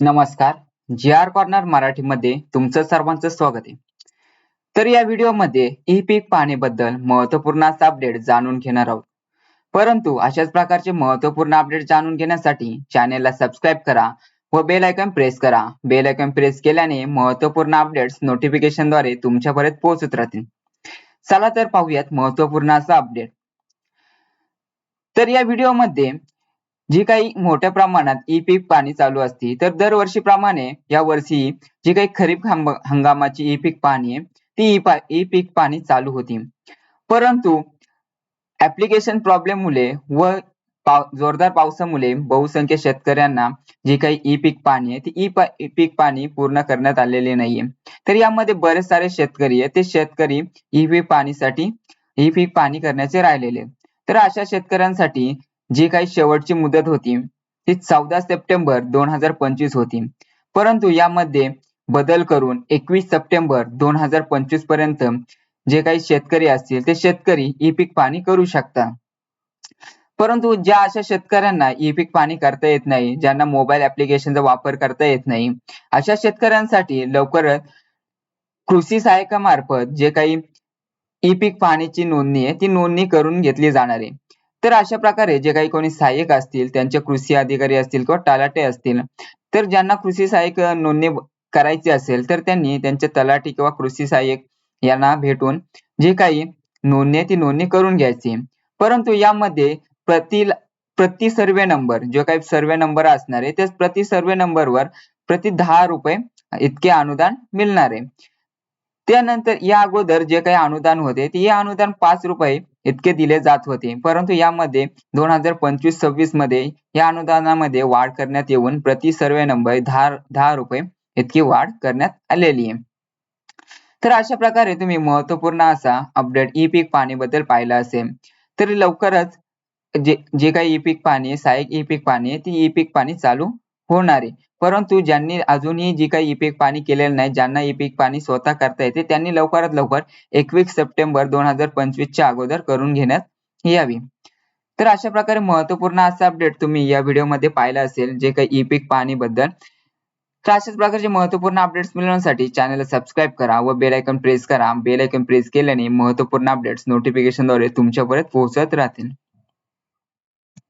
नमस्कार. जी R corner मराठीमध्ये तुमचं सर्वांचं स्वागत आहे. तर या व्हिडिओमध्ये ई पीक पाहणीबद्दल महत्त्वपूर्ण असा अपडेट जाणून घेणार आहोत. परंतु अशाच प्रकारचे महत्त्वपूर्ण अपडेट जाणून घेण्यासाठी चॅनेलला सबस्क्राईब करा व बेल आयकॉन प्रेस करा. बेल आयकॉन प्रेस केल्याने महत्त्वपूर्ण अपडेट्स नोटिफिकेशनद्वारे तुमच्यापर्यंत पोहोचत राहतील. चला तर पाहूयात महत्त्वपूर्ण असा अपडेट तर या व्हिडिओमध्ये जी काही मोठ्या प्रमाणात ई पीक पाणी चालू असते तर दरवर्षीप्रमाणे या वर्षी जी काही खरीप हंगामाची ई पीक पाणी आहे ती ई पीक पाणी चालू होती. परंतु ऍप्लिकेशन प्रॉब्लेममुळे व पाव जोरदार पावसामुळे बहुसंख्य शेतकऱ्यांना जी काही ई पीक पाणी आहे ती ई पीक पाणी पूर्ण करण्यात आलेले नाहीये. तर यामध्ये बरेच सारे शेतकरी आहे ते शेतकरी ई पीक पाणीसाठी ई पीक पाणी करण्याचे राहिलेले तर अशा शेतकऱ्यांसाठी जी काही शेवटची मुदत होती ती चौदा सप्टेंबर दोन हजार पंचवीस होती. परंतु यामध्ये बदल करून एकवीस सप्टेंबर दोन हजार पंचवीसपर्यंत जे काही शेतकरी असतील ते शेतकरी ई पीक पाणी करू शकता. परंतु ज्या अशा शेतकऱ्यांना ई पीक पाणी करता येत नाही ज्यांना मोबाईल ऍप्लिकेशनचा वापर करता येत नाही अशा शेतकऱ्यांसाठी लवकरच कृषी सहाय्यकामार्फत जे काही ई पीक पाणीची नोंदणी आहे ती नोंदणी करून घेतली जाणार आहे. तर अशा प्रकारे जे काही कोणी सहाय्यक असतील त्यांचे कृषी अधिकारी असतील किंवा तलाटे असतील तर ज्यांना कृषी सहाय्यक नोंदणी करायची असेल तर त्यांनी त्यांचे तलाठी किंवा कृषी सहाय्यक यांना भेटून जे काही नोंदणी ती नोंदणी करून घ्यायची. परंतु यामध्ये प्रति प्रति सर्वे नंबर जो काही सर्वे नंबर असणार आहे त्या प्रति सर्वे नंबरवर प्रति दहा रुपये इतके अनुदान मिळणार आहे. त्यानंतर या अगोदर जे काही अनुदान होते ते अनुदान पाच रुपये इतके दिले जात होते. परंतु यामध्ये दोन हजार पंचवीस सव्वीसमध्ये या अनुदानामध्ये वाढ करण्यात येऊन प्रति सर्वे नंबर दहा दहा रुपये इतकी वाढ करण्यात आलेली आहे. तर अशा प्रकारे तुम्ही महत्त्वपूर्ण असा अपडेट ई पीक पाणी बद्दल पाहिला असेल तर लवकरच जे जे काही ई पीक पाणी सहाय्यक ई पीक पाणी ती ई पीक पाणी चालू होणार आहे. परंतु ज्यांनी अजूनही जी काही ई पीक पाणी केलेलं नाही ज्यांना ई पीक पाणी स्वतः करता येते त्यांनी लवकरात लवकर एकवीस सप्टेंबर दोन हजार पंचवीसच्या अगोदर करून घेण्यात यावी. तर अशा प्रकारे महत्त्वपूर्ण असा अपडेट तुम्ही या व्हिडिओमध्ये पाहिला असेल जे काही ई पीक पाणी बद्दल तर अशाच प्रकारचे महत्त्वपूर्ण अपडेट्स मिळवण्यासाठी चॅनलला सबस्क्राईब करा व बेल आयकॉन प्रेस करा. बेल आयकॉन प्रेस केल्याने महत्त्वपूर्ण अपडेट्स नोटिफिकेशनद्वारे तुमच्यापर्यंत पोहोचत राहतील.